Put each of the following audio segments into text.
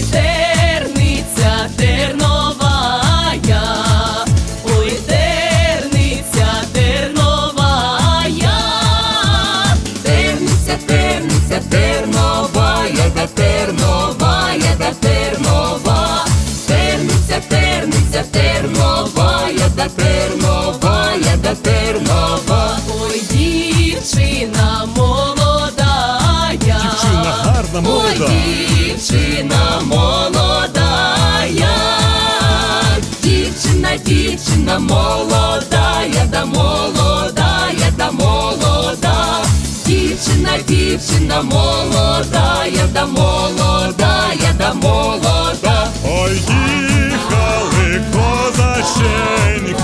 Ой, терниця терновая, ой, терниця терновая, терниця, терниця терновая, да терновая, да тернова, терниця, терниця терновая, да терновая, да тернова, ой, дівчина молодая, Дівчина гарна, Ой, молода. Дівчина молодая, дівчина, дівчина молодая, да молодая, да молода, дівчина, дівчина молодая, да молодая, да молода. Ой, їхали козаченьки,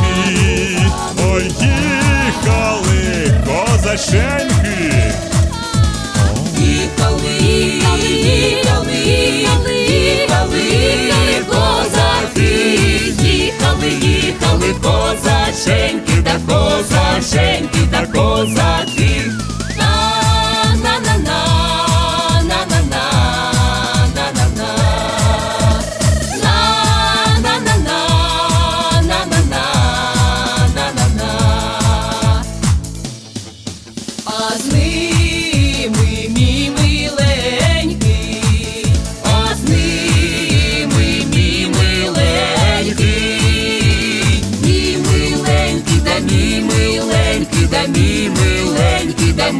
ой, їхали козаченьки.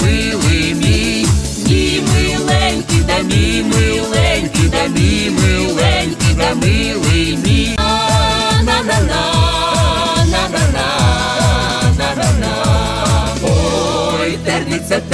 Милий мій, мій миленький, да мій миленький, It's a.